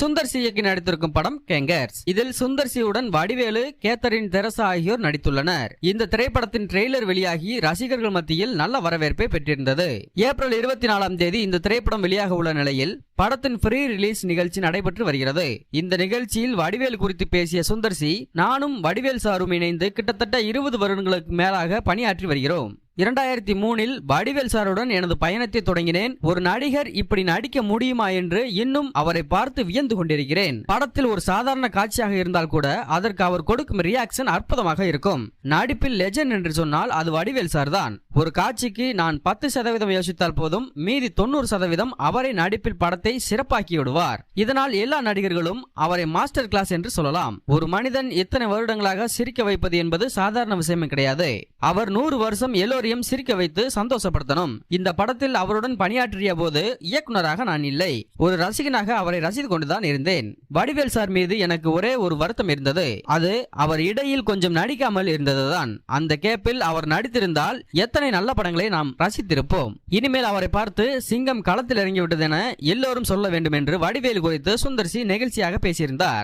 Sundar C இயக்கி நடித்திருக்கும் படம் Gangers இதில் சுந்தர் சியுடன் வடிவேலு கேத்தரின் தெரசா ஆகியோர் நடித்துள்ளனர். இந்த திரைப்படத்தின் ட்ரெய்லர் வெளியாகி ரசிகர்கள் மத்தியில் நல்ல வரவேற்பை பெற்றிருந்தது. ஏப்ரல் இருபத்தி நாலாம் தேதி இந்த திரைப்படம் வெளியாக உள்ள நிலையில் படத்தின் ஃப்ரீ ரிலீஸ் நிகழ்ச்சி நடைபெற்று வருகிறது. இந்த நிகழ்ச்சியில் வடிவேல் குறித்து பேசிய சுந்தர் சி நானும் வடிவேல் சாரும் இணைந்து கிட்டத்தட்ட இருபது வருடங்களுக்கு மேலாக பணியாற்றி வருகிறோம். இரண்டாயிரத்தி மூணில் வடிவேல் சாருடன் எனது பயணத்தை தொடங்கினேன். ஒரு நடிகர் இப்படி நடிக்க முடியுமா என்று இன்னும் அவரை பார்த்து வியந்து கொண்டிருக்கிறேன். படத்தில் ஒரு சாதாரண காட்சியாக இருந்தால் கூட அதற்கு அவர் கொடுக்கும் ரியாக்ஷன் அற்புதமாக இருக்கும். நடிப்பில் லெஜண்ட் என்று சொன்னால் அது வடிவேல் சார் தான் ஒரு காட்சிக்கு நான் பத்து சதவீதம் யோசித்தால் போதும் மீதி தொண்ணூறு சதவீதம் அவரை நடிப்பில் படத்தை சிறப்பாக்கி விடுவார். இதனால் எல்லா நடிகர்களும் அவரை மாஸ்டர் கிளாஸ் என்று சொல்லலாம். ஒரு மனிதன் இத்தனை வருடங்களாக சிரிக்க வைப்பது என்பது சாதாரண விஷயமே கிடையாது. அவர் நூறு வருஷம் எல்லோரையும் சிரிக்க வைத்து சந்தோஷப்படுத்தணும். இந்த படத்தில் அவருடன் பணியாற்றிய போது இயக்குனராக நான் இல்லை. ஒரு ரசிகனாக அவரை ரசித்து கொண்டுதான் இருந்தேன். வடிவேல் சார் மீது எனக்கு ஒரே ஒரு வருத்தம் இருந்தது. அது அவர் இடையில் கொஞ்சம் நடிக்காமல் இருந்ததுதான். அந்த கேப்பில் அவர் நடித்திருந்தால் எத்தனை நல்ல படங்களை நாம் ரசித்திருப்போம். இனிமேல் அவரை பார்த்து சிங்கம் களத்தில் இறங்கிவிட்டது என எல்லோரும் சொல்ல வேண்டும் என்று வடிவேல் குறித்து சுந்தர்சி நெகிழ்ச்சியாக பேசியிருந்தார்.